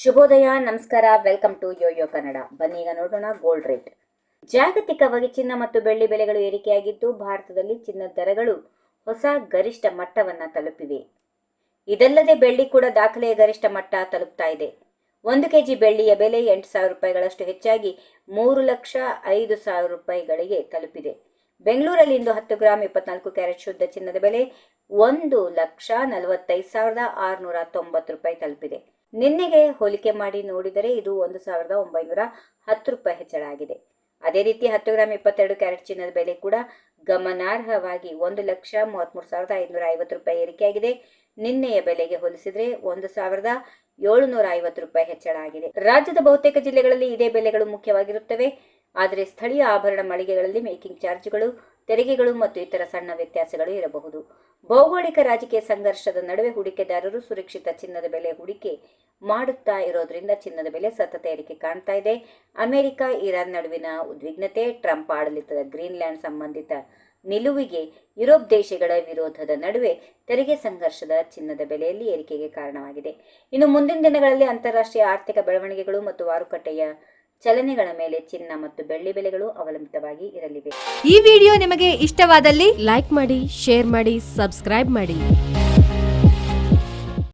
ಶುಭೋದಯ, ನಮಸ್ಕಾರ welcome to Yoyo Kannada ಬನ್ನಿ ಈಗ ನೋಡೋಣ ಗೋಲ್ಡ್ ರೇಟ್ ಜಾಗತಿಕವಾಗಿ ಚಿನ್ನ ಮತ್ತು ಬೆಳ್ಳಿ ಬೆಲೆಗಳು ಏರಿಕೆಯಾಗಿದ್ದು ಭಾರತದಲ್ಲಿ ಚಿನ್ನದ ದರಗಳು ಹೊಸ ಗರಿಷ್ಠ ಮಟ್ಟವನ್ನ ತಲುಪಿವೆ. ಇದಲ್ಲದೆ ಬೆಳ್ಳಿ ಕೂಡ ದಾಖಲೆಯ ಗರಿಷ್ಠ ಮಟ್ಟ ತಲುಪ್ತಾ ಇದೆ. ಒಂದು ಕೆಜಿ ಬೆಳ್ಳಿಯ ಬೆಲೆ ಎಂಟು ಸಾವಿರ ರೂಪಾಯಿಗಳಷ್ಟು ಹೆಚ್ಚಾಗಿ ಮೂರು ಲಕ್ಷ ಐದು ಸಾವಿರ ರೂಪಾಯಿಗಳಿಗೆ ತಲುಪಿದೆ. ಬೆಂಗಳೂರಲ್ಲಿ ಇಂದು ಹತ್ತು ಗ್ರಾಂ ಇಪ್ಪತ್ನಾಲ್ಕು ಕ್ಯಾರೆಟ್ ಶುದ್ಧ ಚಿನ್ನದ ಬೆಲೆ ಒಂದು ಲಕ್ಷ ನಲವತ್ತೈದು ಸಾವಿರದ ಆರುನೂರ ತೊಂಬತ್ತು ರೂಪಾಯಿ ತಲುಪಿದೆ. ನಿನ್ನೆಗೆ ಹೋಲಿಕೆ ಮಾಡಿ ನೋಡಿದರೆ ಇದು ಒಂದು ಸಾವಿರದ ಒಂಬೈನೂರ ಹತ್ತು ರೂಪಾಯಿ ಹೆಚ್ಚಳ ಆಗಿದೆ ಅದೇ ರೀತಿ ಹತ್ತು ಗ್ರಾಂ ಇಪ್ಪತ್ತೆರಡು ಕ್ಯಾರೆಟ್ ಚಿನ್ನದ ಬೆಲೆ ಕೂಡ ಗಮನಾರ್ಹವಾಗಿ ಒಂದು ಲಕ್ಷ ಮೂವತ್ತ್ಮೂರು ಸಾವಿರದ ಐದುನೂರ ಐವತ್ತು ರೂಪಾಯಿ ಏರಿಕೆಯಾಗಿದೆ. ನಿನ್ನೆಯ ಬೆಲೆಗೆ ಹೋಲಿಸಿದರೆ ಒಂದು ಸಾವಿರದ ಏಳುನೂರ ಐವತ್ತು ರೂಪಾಯಿ ಹೆಚ್ಚಳ ಆಗಿದೆ ರಾಜ್ಯದ ಬಹುತೇಕ ಜಿಲ್ಲೆಗಳಲ್ಲಿ ಇದೇ ಬೆಲೆಗಳು ಮುಖ್ಯವಾಗಿರುತ್ತವೆ. ಆದರೆ ಸ್ಥಳೀಯ ಆಭರಣ ಮಳಿಗೆಗಳಲ್ಲಿ ಮೇಕಿಂಗ್ ಚಾರ್ಜ್ಗಳು ತೆರಿಗೆಗಳು ಮತ್ತು ಇತರ ಸಣ್ಣ ವ್ಯತ್ಯಾಸಗಳು ಇರಬಹುದು. ಭೌಗೋಳಿಕ ರಾಜಕೀಯ ಸಂಘರ್ಷದ ನಡುವೆ ಹೂಡಿಕೆದಾರರು ಸುರಕ್ಷಿತ ಚಿನ್ನದ ಬೆಲೆ ಹೂಡಿಕೆ ಮಾಡುತ್ತಾ ಇರೋದ್ರಿಂದ ಚಿನ್ನದ ಬೆಲೆ ಸತತ ಏರಿಕೆ ಕಾಣ್ತಾ ಇದೆ. ಅಮೆರಿಕ, ಇರಾನ್ ನಡುವಿನ ಉದ್ವಿಗ್ನತೆ, ಟ್ರಂಪ್ ಆಡಳಿತದ ಗ್ರೀನ್ಲ್ಯಾಂಡ್ ಸಂಬಂಧಿತ ನಿಲುವಿಗೆ ಯುರೋಪ್ ದೇಶಗಳ ವಿರೋಧದ ನಡುವೆ ತೆರಿಗೆ ಸಂಘರ್ಷದ ಚಿನ್ನದ ಬೆಲೆಯಲ್ಲಿ ಏರಿಕೆಗೆ ಕಾರಣವಾಗಿದೆ. ಇನ್ನು ಮುಂದಿನ ದಿನಗಳಲ್ಲಿ ಅಂತಾರಾಷ್ಟ್ರೀಯ ಆರ್ಥಿಕ ಬೆಳವಣಿಗೆಗಳು ಮತ್ತು ಮಾರುಕಟ್ಟೆಯ ಚಲನೆಗಳ ಮೇಲೆ ಚಿನ್ನ ಮತ್ತು ಬೆಳ್ಳಿ ಬೆಲೆಗಳು ಅವಲಂಬಿತವಾಗಿ ಇರಲಿವೆ. ಈ ವಿಡಿಯೋ ನಿಮಗೆ ಇಷ್ಟವಾದಲ್ಲಿ ಲೈಕ್ ಮಾಡಿ, ಶೇರ್ ಮಾಡಿ, ಸಬ್ಸ್ಕ್ರೈಬ್ ಮಾಡಿ.